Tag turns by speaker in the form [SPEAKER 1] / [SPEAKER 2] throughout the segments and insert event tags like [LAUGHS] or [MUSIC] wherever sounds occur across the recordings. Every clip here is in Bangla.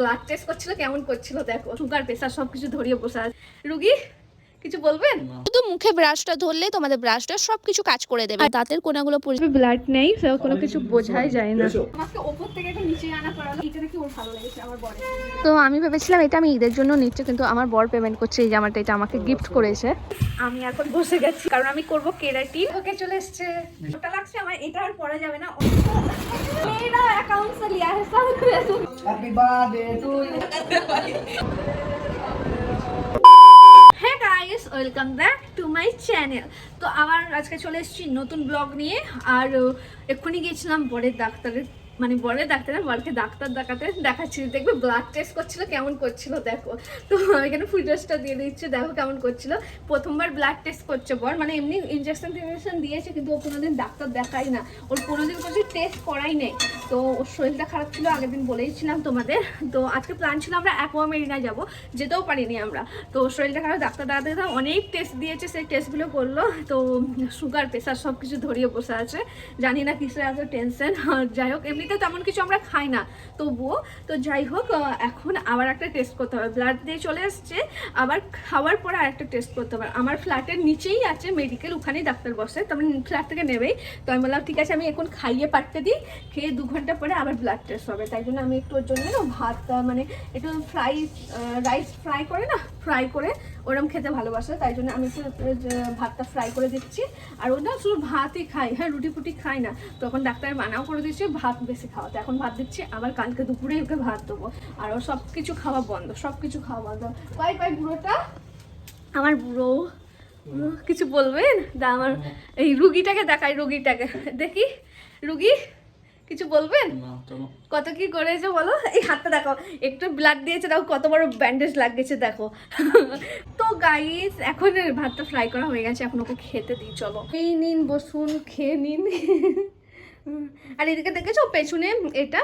[SPEAKER 1] ব্লাড টেস্ট করছিল কেমন করছিল দেখো? সুগার প্রেশার সবকিছু ধরিয়ে বসে আছে। রুগী? কিছু বলবেন?
[SPEAKER 2] শুধু মুখে ব্রাশটা ধরলে তোমাদের ব্রাশটা সবকিছু কাজ করে দেবে। দাঁতের কোনাগুলো পরিষ্কার
[SPEAKER 1] ব্লাড নেই কোনো কিছু বোঝাই যায় না। আমাকে ওপর থেকে নিচে আনা করালো এটা ওর ভালো লেগেছে আমার বর
[SPEAKER 2] তো আমি ভেবেছিলাম এটা আমি ঈদের জন্য নিচ্ছি কিন্তু আমার বর পেমেন্ট করছে এই জামাটা এটা আমাকে গিফট করেছে।
[SPEAKER 1] আমি এখন বসে গেছি কারণ আমি করব কেরাটিন। ওকে চলে এসেছে। ওটা লাগছে আমার এটা আর পরা যাবে না। মেয়েরা লিয়া
[SPEAKER 3] happy birthday to you
[SPEAKER 1] welcome back to my channel তো আবার আজকে চলে এসেছি নতুন ব্লগ নিয়ে, আর, এক্ষুনি গিয়েছিলাম বরের ডাক্তারের মানে বরের ডাক্তারের বরকে ডাক্তার দেখাতে দেখাচ্ছি দেখবে ব্লাড টেস্ট করছিল, কেমন করছিল দেখো। তো এখানে ফুটেজটা দিয়ে দিচ্ছে, দেখো কেমন করছিল। প্রথমবার ব্লাড টেস্ট করছে বর মানে এমনি ইনজেকশন টিনজেকশন দিয়েছে, কিন্তু ও কোনোদিন ডাক্তার দেখাই না। ওর কোনোদিন কোনো টেস্ট করাই নেই। তো ওর শরীরটা খারাপ ছিল, আগের দিন বলেইছিলাম তোমাদের। তো আজকে প্ল্যান ছিল আমরা অ্যাকোয়া মেরিনা যাব, যেতেও পারিনি আমরা। তো শরীরটা খারাপ, ডাক্তার দেখাতে অনেক টেস্ট দিয়েছে, সেই টেস্টগুলো করল। তো সুগার প্রেশার সব কিছু ধরিয়ে বসে আছে। জানি না কিসের এত টেনশন যাই হোক এমনিতে তেমন কিছু আমরা খাই না। তবুও, তো যাই হোক এখন আবার একটা টেস্ট করতে হবে। ব্লাড দিয়ে চলে এসছে, আবার খাওয়ার পরে আরেকটা টেস্ট করতে হবে। আমার ফ্ল্যাটের নিচেই আছে মেডিকেল ওখানেই ডাক্তার বসে। তো আমি ফ্ল্যাট থেকে নেবেই। তো আমি বললাম, ঠিক আছে, আমি এখন খাইয়ে পাঠতে দিই। খেয়ে দু ঘণ্টা পরে আবার ব্লাড টেস্ট হবে। তাই জন্য আমি একটু ওর জন্য না ভাত মানে একটু ফ্রাই রাইস ফ্রাই করে না ফ্রাই করে ওরম খেতে ভালোবাসে তাই জন্য আমি একটু ভাতটা ফ্রাই করে দিচ্ছি। আর ওটা শুধু ভাতই খাই হ্যাঁ রুটি ফুটি খাই না। তখন ডাক্তার মানাও করে দিচ্ছে ভাত বেশি খাওয়াতে এখন ভাত দিচ্ছি আবার কালকে দুপুরে ওকে ভাত দেবো। আর ও সব কিছু খাওয়া বন্ধ সব কিছু খাওয়া বন্ধ। কয় কয় বুড়োটা? আমার বুড়ো বুড়ো, কিছু বলবেন? দা আমার এই রুগীটাকে দেখাই রুগীটাকে। দেখি রুগী? কিছু বলবেন? কত কি করেছে বলো? এই হাতটা দেখো একটু ব্লাড দিয়েছে দেখো কত বড় ব্যান্ডেজ লাগিয়েছে দেখো। তো গাইস এখন ভাতটা ফ্রাই করা হয়ে গেছে এখন ওকে খেতে দিই চলো। এই নিন বসুন খেয়ে নিন। আর এদিকে দেখেছ পেছনে এটা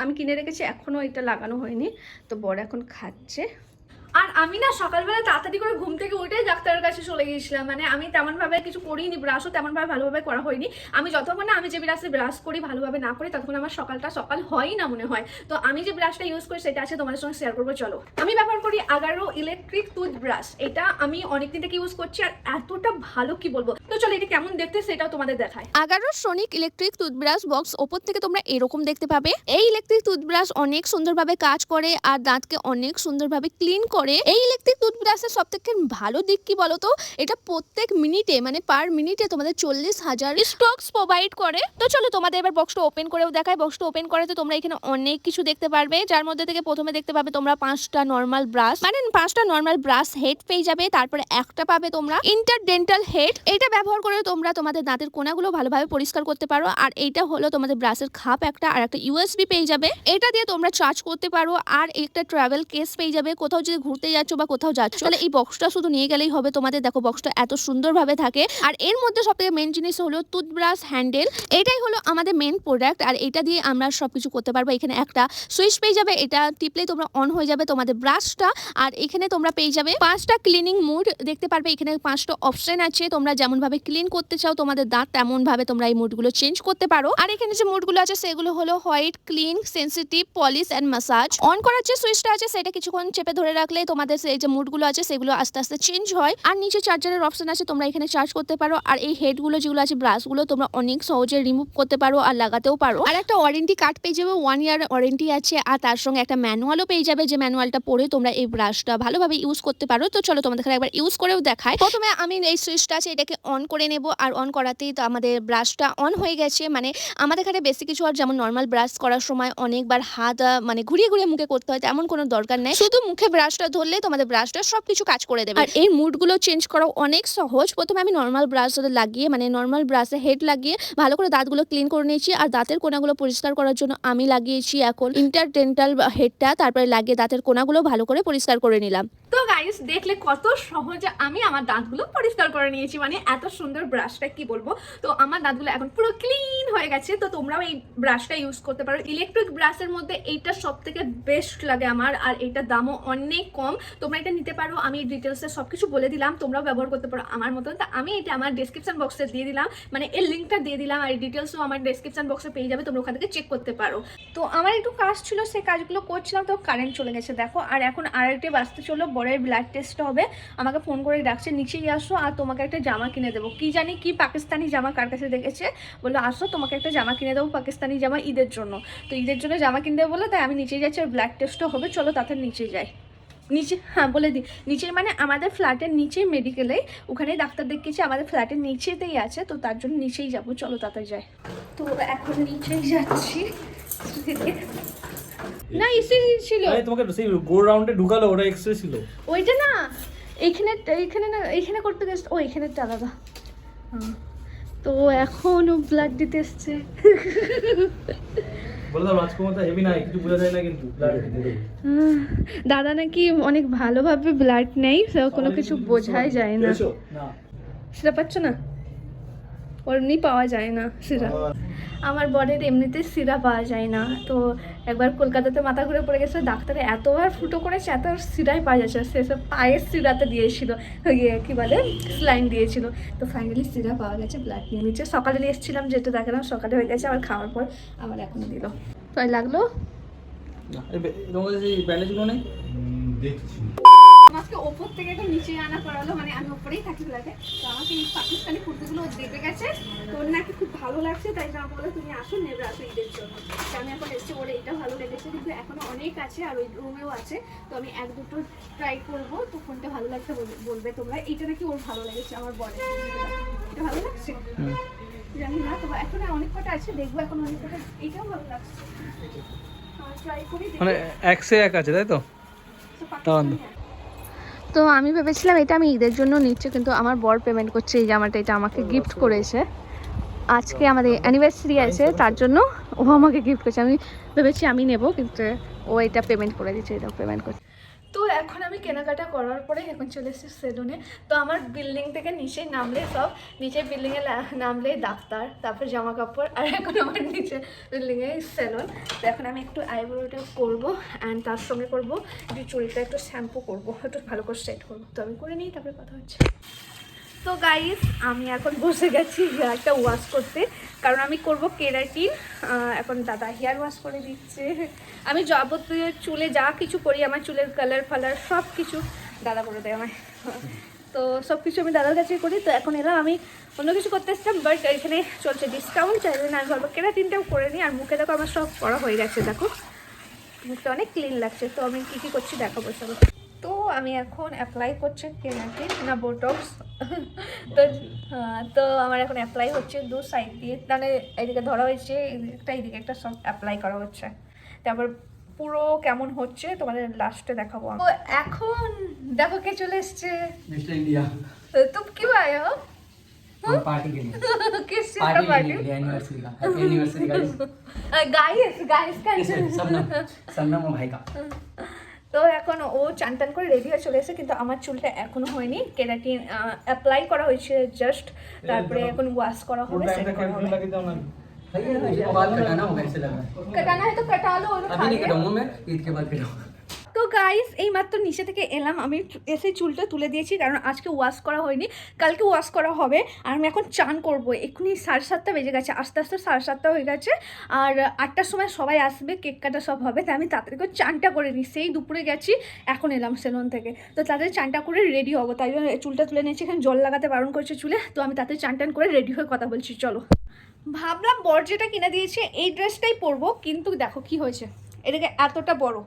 [SPEAKER 1] আমি কিনে রেখেছি এখনও এটা লাগানো হয়নি তো বড় এখন খাচ্ছে। আর আমি না সকালবেলা তাড়াতাড়ি করে ঘুম থেকে উঠে ডাক্তারের কাছে চলে গিয়েছিলাম। মানে আমি তেমনভাবে কিছু করিনি ব্রাশও তেমনভাবে ভালোভাবে করা হয়নি। আমি যতক্ষণ না আমি যে ব্রাশে ব্রাশ করি ভালোভাবে না করি, ততক্ষণ আমার সকালটা সকাল হয়ই না মনে হয়। তো আমি যে ব্রাশটা ইউজ করি সেটা আছে, তোমাদের সঙ্গে শেয়ার করব, চলো। আমি ব্যবহার করি আগারো ইলেকট্রিক টুথ ব্রাশ এটা আমি অনেকদিন থেকে ইউজ করছি আর এতটা ভালো কি বলব? তো চলো এটা কেমন দেখতে সেটাও তোমাদের দেখায়
[SPEAKER 2] Agaro sonic electric toothbrush box ওপর থেকে তোমরা এরকম দেখতে পাবে। এই ইলেকট্রিক টুথব্রাশ অনেক সুন্দরভাবে কাজ করে আর দাঁতকে অনেক সুন্দরভাবে ক্লিন করে এই ইলেকট্রিক টুথব্রাশের সব থেকে ভালো দিক কি বলতো? এটা প্রত্যেক মিনিটে মানে পার মিনিটে তোমাদের চল্লিশ হাজার স্টকস প্রোভাইড করে। তো চলো তোমাদের এবার বক্সটা ওপেন করেও দেখায় বক্সটা ওপেন করাতে তোমরা এখানে অনেক কিছু দেখতে পারবে। যার মধ্যে থেকে প্রথমে দেখতে পাবে তোমরা পাঁচটা নর্মাল ব্রাশ মানে পাঁচটা নর্মাল ব্রাশ হেড পেয়ে যাবে, তারপরে একটা পাবে তোমরা ইন্টারডেন্টাল হেড এটা ব্যবহার করে তোমরা তোমাদের দাঁতের কোনাগুলো ভালোভাবে পরিষ্কার করতে পারো। আর এইটা হলো তোমাদের ব্রাশের খাপ একটা, আর একটা ইউএসবি পেয়ে যাবে। এটা দিয়ে তোমরা চার্জ করতে পারো। আর একটা ট্রাভেল কেস পেয়ে যাবে। কোথাও যদি ঘুরতে যাচ্ছ বা কোথাও যাচ্ছ তাহলে এই বক্সটা শুধু নিয়ে গেলেই হবে। তোমাদের দেখো বক্সটা এত সুন্দরভাবে থাকে। আর এর মধ্যে সব থেকে মেন জিনিস হলো টুথব্রাশ হ্যান্ডেল এটাই হলো আমাদের মেন প্রোডাক্ট আর এটা দিয়ে আমরা সবকিছু করতে পারব। এখানে একটা সুইচ পেয়ে যাবে। এটা টিপলে তোমরা অন হয়ে যাবে তোমাদের ব্রাশটা আর এখানে তোমরা পেয়ে যাবে পাঁচটা ক্লিনিং মুড দেখতে পারবে এখানে পাঁচটা অপশন আছে। তোমরা যেমন ভাবে ক্লিন করতে চাও তোমাদের দাঁত তেমন ভাবে তোমরা এই মুডগুলো চেঞ্জ করতে পারো। আর এখানে যে মুডগুলো আছে সেগুলো হলো white clean sensitive polish and massage on করার যে সুইচটা আছে সেটা কিছুক্ষণ চেপে ধরে রাখলে তোমাদের সেই যে মুডগুলো আছে, সেগুলো আস্তে আস্তে চেঞ্জ হয়। আর নিচে চার্জারের অপশন আছে, তোমরা এখানে চার্জ করতে পারো। আর এই হেডগুলো যেগুলো আছে ব্রাশগুলো তোমরা অনেক সহজে রিমুভ করতে পারো আর লাগাতেও পারো। আর একটা ওয়ারেন্টি কার্ড পেয়ে যাবে ওয়ান ইয়ার ওয়ারেন্টি আছে। আর তার সঙ্গে একটা ম্যানুয়ালও পেয়ে যাবে, যে ম্যানুয়ালটা পড়ে তোমরা এই ব্রাশটা ভালোভাবে ইউজ করতে পারো। তো চলো তোমাদের একবার ইউজ করেও দেখায় প্রথমে আমি এই সুইচটা আছে, এটাকে অন করে নেব। আর অন করাতেই তো আমাদের ব্রাশটা অন হয়ে গেছে। মানে আমাদের এখানে বেশি কিছু আর যেমন নর্মাল ব্রাশ করার সময় অনেকবার হাত মানে ঘুরিয়ে ঘুরিয়ে মুখে করতে হয়, তেমন কোনো দরকার নেই। শুধু মুখে ব্রাশটা ধরলে তোমাদের ব্রাশটা সব কিছু কাজ করে দেবে। আর এই মুডগুলো চেঞ্জ করা অনেক সহজ। প্রথমে আমি নর্মাল ব্রাশ লাগিয়ে মানে নর্মাল ব্রাশে হেড লাগিয়ে ভালো করে দাঁতগুলো ক্লিন করে নিয়েছি। আর দাঁতের কোনাগুলো পরিষ্কার করার জন্য আমি লাগিয়েছি এখন ইন্টারডেন্টাল হেডটা তারপরে লাগিয়ে দাঁতের কোনাগুলো ভালো করে পরিষ্কার করে নিলাম।
[SPEAKER 1] তো গাইস দেখলে কত সহজে আমি আমার দাঁতগুলো পরিষ্কার করে নিয়েছি। মানে এত সুন্দর ব্রাশটা কি বলব? তো আমার দাঁতগুলো এখন পুরো ক্লিন হয়ে গেছে। তো তোমরাও এই ব্রাশটা ইউজ করতে পারো। ইলেকট্রিক ব্রাশের মধ্যে এইটা সব থেকে বেস্ট লাগে আমার, আর এটার দামও অনেক কম। তোমরা এটা নিতে পারো, আমি ডিটেলসে সব কিছু বলে দিলাম। তোমরাও ব্যবহার করতে পারো আমার মতন। তা আমি এটা আমার ডেসক্রিপশন বক্সে দিয়ে দিলাম। মানে এর লিঙ্কটা দিয়ে দিলাম, আর ডিটেলসও আমার ডেসক্রিপশন বক্সে পেয়ে যাবে। তোমরা ওখান থেকে চেক করতে পারো। তো আমার একটু কাজ ছিল, সেই কাজগুলো করছিলাম, তো কারেন্ট চলে গেছে, দেখো। আর এখন আড়াইটে বাজতে চলো বড়ের ব্লাড টেস্ট হবে। আমাকে ফোন করে ডাকছে, নিচেই আসো আর তোমাকে একটা জামা কিনে দেবো। কি জানি কি পাকিস্তানি জামা কার কাছে দেখেছে? বলল, আসো, তোমাকে একটা জামা কিনে দেবো পাকিস্তানি জামা ঈদের জন্য। তো ঈদের জন্য জামা কিনতে দেবো বলে তাই আমি নিচে যাচ্ছি আর ব্লাড টেস্টও হবে, চলো তাড়াতাড়ি নিচে যাই। নিচে হ্যাঁ বলে দিই নিচে মানে আমাদের ফ্ল্যাটের নিচেই মেডিকেলে ওখানেই ডাক্তার দেখিয়েছি আমাদের ফ্ল্যাটের নিচেতেই আছে, তো তার জন্য নিচেই যাব, চলো তাড়াতাড়ি যাই। তো এখন নিচেই যাচ্ছি। না এসে ছিল।
[SPEAKER 4] আরে তোমাকে সেই গোল রাউন্ডে ঢুকালো ওটা এক্সরে ছিল।
[SPEAKER 1] ওইটা না এইখানে এইখানে না এইখানে করতে গেছে ও এইখানেরটা আলাদা। তো এখন ও ব্লাড দিতে এসছে।
[SPEAKER 4] বলে দাও রাজকুমারটা হেভি না কিছু বোঝা যায় না কিন্তু blood দিতে। দেবো।
[SPEAKER 1] আহ, দাদা নাকি অনেক ভালোভাবে ব্লাড নেই কোনো কিছু বোঝাই যায় না।
[SPEAKER 4] না।
[SPEAKER 1] সেটা পাচ্ছ না? ওর এমনি পাওয়া যায় না সেটা। আমার বডির এমনিতে সিরা পাওয়া যায় না। তো একবার কলকাতাতে মাথা ঘুরে পড়ে গেছে ডাক্তারে এতবার ফুটো করেছে এত সিরাই পাওয়া যাচ্ছে। সেসব পায়ের সিরাতে দিয়েছিল ইয়ে কী বলে স্লাইন দিয়েছিল। তো ফাইনালি সিরা পাওয়া গেছে ব্লাড নিয়ে নিচ্ছে। সকালে নিয়ে এসেছিলাম যেটা দেখালাম সকালে হয়ে গেছে আবার খাওয়ার পর আবার এখন দিল। তাই লাগল?
[SPEAKER 4] সেই ব্যান্ডেজগুলো নেই?
[SPEAKER 1] আমাকে ওপর থেকে একটু নিচে আনা করালো মানে আমি ওপরেই থাকি ফ্ল্যাটে। তো আমাকে এই পাকিস্তানি কুর্তিগুলো দেখে গেছে। তো ওর নাকি খুব ভালো লাগছে তাই জন্য বলে তুমি আসো নেবে আসো ঈদের জন্য। তো আমি এখন এসেছি ওর এইটা ভালো লেগেছে কিন্তু এখনও অনেক আছে আর ওই রুমেও আছে। তো আমি এক দুটো ট্রাই করব তো কোনটা ভালো লাগছে বল- বলবে তোমরা। এইটা নাকি ওর ভালো লেগেছে আমার বলে এটা ভালো লাগছে? জানি না তবে এখন অনেক কটা আছে দেখব এখন অনেক কটা এইটাও ভালো লাগছে। করি দেখি।
[SPEAKER 4] মানে একশো এক আছে তাই তো?
[SPEAKER 1] তো আমি ভেবেছিলাম এটা আমি ঈদের জন্য নিচ্ছি কিন্তু আমার বর পেমেন্ট করছে এই জামাটা এটা আমাকে গিফট করেছে। আজকে আমাদের অ্যানিভার্সারি আছে তার জন্য ও আমাকে গিফট করেছে। আমি ভেবেছি আমি নেব কিন্তু ও এটা পেমেন্ট করে দিচ্ছে এটা পেমেন্ট করছে। তো এখন আমি কেনাকাটা করার পরে এখন চলে এসেছি সেলুনে। তো আমার বিল্ডিং থেকে নিচে নামলে সব, নিচে বিল্ডিংয়ে নামলে ডাক্তার, তারপর জামা কাপড় আর এখন আমার নিচে বিল্ডিংয়ে সেলুন। তো এখন আমি একটু আইব্রোটা করব অ্যান্ড তার সঙ্গে করব যে চুলটা একটু শ্যাম্পু করব, একটু ভালো করে সেট করব। তো আমি করে নিই, তারপরে কথা হচ্ছে। তো গাইস আমি এখন বসে গেছি হেয়ারটা ওয়াশ করতে। কারণ আমি করব কেরাটিন। এখন দাদা হেয়ার ওয়াশ করে দিচ্ছে। আমি যাবতীয় চুলে যা কিছু করি, আমার চুলের কালার ফালার সব কিছু দাদা করে দেয় আমায়। তো সব কিছু আমি দাদার কাছে করি। তো এখন এলাম আমি অন্য কিছু করতে এসছিলাম বাট এখানে চলছে ডিসকাউন্ট চাইলে না আমি ভাববো কেরাটিনটাও করে নিই। আর মুখে দেখো আমার সব করা হয়ে গেছে, দেখো। মুখটা অনেক ক্লিন লাগছে। তো আমি কী কী করছি দেখাবো, চলো। তো আমি এখন অ্যাপ্লাই করছি কেনাটিন না বোটক্স তো হ্যাঁ, তো আমার এখন অ্যাপ্লাই হচ্ছে দু সাইড দিয়ে মানে এইদিকে ধরা হয়েছে এইদিকে এইদিকে একটা সব অ্যাপ্লাই করা হচ্ছে তারপর পুরো কেমন হচ্ছে তোমাদের লাস্টে দেখাবো আমি। তো এখন দেখো কে চলে এসছে
[SPEAKER 3] मिस्टर इंडिया
[SPEAKER 1] तुम क्यों आए हो
[SPEAKER 3] हम पार्टी के लिए
[SPEAKER 1] किस चीज का
[SPEAKER 3] पार्टी
[SPEAKER 1] पार्टी
[SPEAKER 3] लेने के लिए एनिवर्सरी का happy anniversary guys
[SPEAKER 1] guys guys [LAUGHS] का
[SPEAKER 3] सबनम सबनम और भाई का [LAUGHS]
[SPEAKER 1] তো এখন ও চান টান করে রেডি হয়ে চলে এসেছে কিন্তু আমার চুলটা এখনো হয়নি কেরাটিন অ্যাপ্লাই করা হয়েছে জাস্ট তারপরে এখন ওয়াশ করা হবে
[SPEAKER 4] ফুল
[SPEAKER 1] set
[SPEAKER 4] টাইমটা
[SPEAKER 1] করা হবে
[SPEAKER 4] ক্যালকুলেট লাগিয়ে দাও না
[SPEAKER 3] भैया मुझे बाल कटाना होगा ऐसे लग रहा है
[SPEAKER 1] কাটানা है तो कटा लो और
[SPEAKER 3] अभी नहीं कटाऊंगा मैं ईद के बाद कटाऊंगा
[SPEAKER 1] তো গাইস এই মাত্র নিচে থেকে এলাম। আমি এসে চুলটা তুলে দিয়েছি, কারণ আজকে ওয়াশ করা হয়নি। কালকে ওয়াশ করা হবে। আর আমি এখন চান করব। এক্ষুনি সাড়ে সাতটা বেজে গেছে। আস্তে আস্তে সাড়ে সাতটা হয়ে গেছে। আর আটটার সময় সবাই আসবে, কেক কাটা সব হবে। তাই আমি তাড়াতাড়ি করে চানটা করে নিই। সেই দুপুরে গেছি, এখন এলাম সেলুন থেকে। তো তাদের চানটা করে রেডি হব। তাই জন্য চুলটা তুলে নিয়েছি। এখানে জল লাগাতে বারণ করছে চুলে। তো আমি তাতে চান টান করে রেডি হয়ে কথা বলছি। চলো। ভাবলাম বর যেটা কিনে দিয়েছে, এই ড্রেসটাই পরবো। কিন্তু দেখো কি হয়েছে। এটাকে এতটা বড়।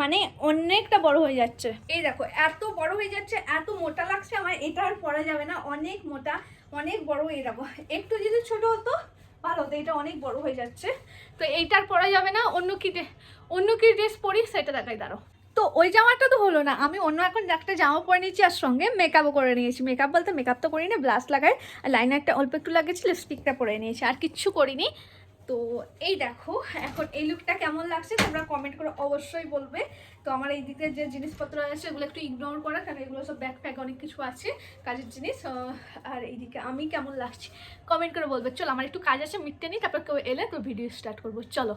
[SPEAKER 1] মানে অনেকটা বড় হয়ে যাচ্ছে। এই দেখো, এত বড় হয়ে যাচ্ছে, এত মোটা লাগছে আমার, এটা আর পরা যাবে না। অনেক মোটা, অনেক বড় হয়ে যাব। একটু যদি ছোট হতো, ভালো হতো, এটা অনেক বড় হয়ে যাচ্ছে। তো এইটা আর পরা যাবে না, অন্য কি অন্য কি ড্রেস পরি, সেটা দেখাই দাঁড়ো তো ওই জামাটা তো হলো না, আমি অন্য এখন একটা জামা পরে নিয়েছি আর সঙ্গে মেকআপও করে নিয়েছি। মেকআপ বলতে মেকআপ তো করিনি, ব্লাশ লাগাই, আর লাইনারটা অল্প একটু লাগিয়েছি লিপস্টিকটা পরে নিয়েছি, আর কিচ্ছু করিনি। তো এই দেখো এখন এই লুকটা কেমন লাগছে তোমরা কমেন্ট করে অবশ্যই বলবে। তো আমার এই দিকে যে জিনিসপত্র আছে এগুলো একটু ইগনোর করা কারণ এগুলো সব ব্যাগ ফ্যাগ অনেক কিছু আছে কাজের জিনিস। আর এইদিকে আমি কেমন লাগছে কমেন্ট করে বলবে। চলো আমার একটু কাজ আছে মিটতে নিই তারপর কেউ এলে তো ভিডিও স্টার্ট করব। চলো।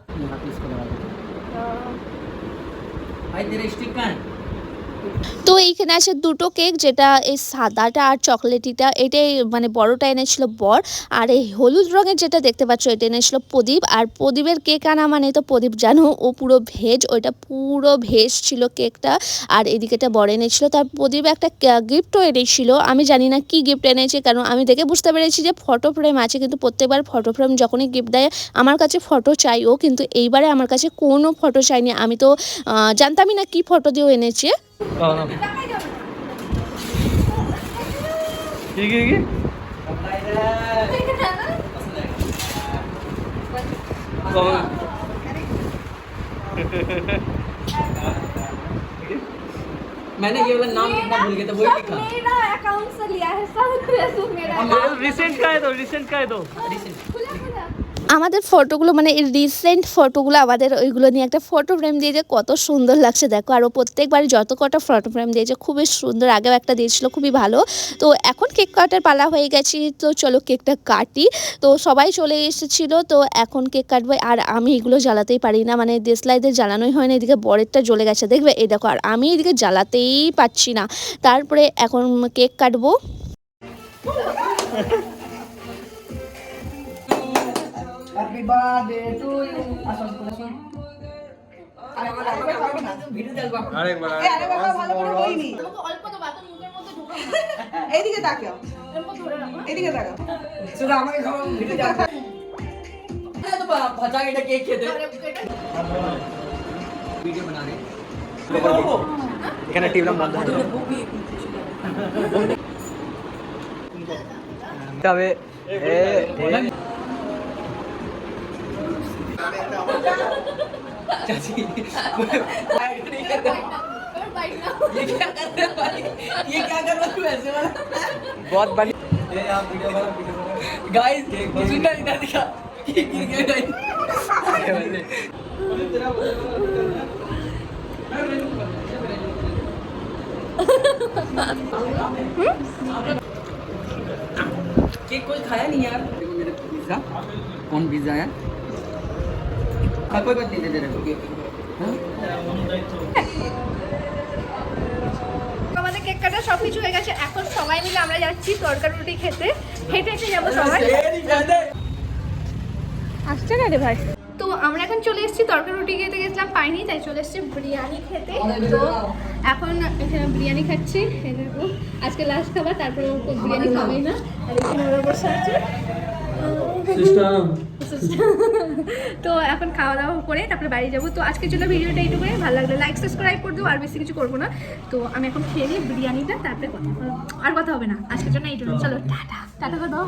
[SPEAKER 2] তো এইখানে আছে দুটো কেক, যেটা এই সাদাটা আর চকলেটিটা এটাই মানে বড়টা এনেছিল বর, আর এই হলুদ রঙের যেটা দেখতে পাচ্ছ, এটা এনেছিল প্রদীপ, আর প্রদীপের কেক আনা মানে তো প্রদীপ, জানো? ও পুরো ভেজ, ওইটা পুরো ভেজ ছিল কেকটা, আর এদিকেটা বর এনেছিল, তার প্রদীপ একটা গিফটও এনেছিল, আমি জানি না কি গিফট এনেছে, কারণ আমি দেখে বুঝতে পেরেছি যে ফটো ফ্রেম আছে, কিন্তু প্রত্যেকবার ফটো ফ্রেম যখনই গিফট দেয়, আমার কাছে ফটো চাই ও কিন্তু এইবারে আমার কাছে কোনো ফটো চাইনি, আমি তো জানতামই না কি ফটো দিয়েও এনেছে।
[SPEAKER 4] কি কি কি
[SPEAKER 3] मैंने ये वाला नाम लिखना भूल गया था वही लिखा
[SPEAKER 1] मेरा अकाउंट से लिया है सब फेसबुक मेरा
[SPEAKER 4] রিসেন্ট का है तो रिसेंट का है तो
[SPEAKER 1] खुला खुला
[SPEAKER 2] আমাদের ফটোগুলো মানে রিসেন্ট ফটোগুলো আমাদের ওইগুলো নিয়ে একটা ফটো ফ্রেম দিয়েছে কত সুন্দর লাগছে। দেখো, আর ও প্রত্যেকবার যত কটা ফটো ফ্রেম দিয়েছে, খুবই সুন্দর, আগেও একটা দিয়েছিল, খুবই ভালো। তো এখন কেক কাটার পালা হয়ে গেছি, তো চলো কেকটা কাটি। তো সবাই চলে এসেছিল, তো এখন কেক কাটবো। আর আমি এগুলো জ্বালাতেই পারি না মানে দেশলাইদের জ্বালানোই হয় না, এদিকে বরেরটা জ্বলে গেছে। দেখবে? এই দেখো, আর আমি এদিকে জ্বালাতেই পাচ্ছি না। তারপরে এখন কেক কাটবো।
[SPEAKER 1] হ্যাপি বার্থডে টু ইউ আসল আসল
[SPEAKER 5] এইদিকে তাকাও এইদিকে তাকাও
[SPEAKER 3] শুধু আমাকে ভিডিও ভাজা এটা কেক খেতে ভিডিও বানানে
[SPEAKER 4] এখানে টিভলাম বন্ধ তবে
[SPEAKER 3] चाची ये क्या कर रहे हो ये क्या कर रहे हो ऐसे वाला
[SPEAKER 4] बहुत बड़ी
[SPEAKER 3] गाइस सुनना इधर दिखा। गिर गया केक कोई खाया नहीं यार। देखो मेरे पिज्जा कौन पिज्जा है? কয়বার দিতে
[SPEAKER 1] আমাদের কেক কাটা সব কিছু হয়ে গেছে। এখন সবাই মিলে আমরা যাচ্ছি তরকারি খেতে। হেঁটে হেঁটে যাব সবাই। আসছে না ভাই? তো আমরা এখন চলে এসেছি তরকারি খেতে গেছিলাম পাইনি তাই চলে এসেছি বিরিয়ানি খেতে। তো এখন এখানে বিরিয়ানি খাচ্ছি। আজকে লাস্ট খাবার তারপরে বিরিয়ানি খাবি না। বসে আছে। [LAUGHS] তো এখন খাওয়া দাওয়া করে তারপরে বাড়ি যাব। তো আজকের জন্য ভিডিওটা এইটুকুই। ভালো লাগলে লাইক সাবস্ক্রাইব করে দেবো আর বেশি কিছু করব না। তো আমি এখন খেয়ে নিই বিরিয়ানিটা তারপরে কথা আর কথা হবে না। আজকের জন্য এইটুকু চলো টাটা। টাটা করে দাও।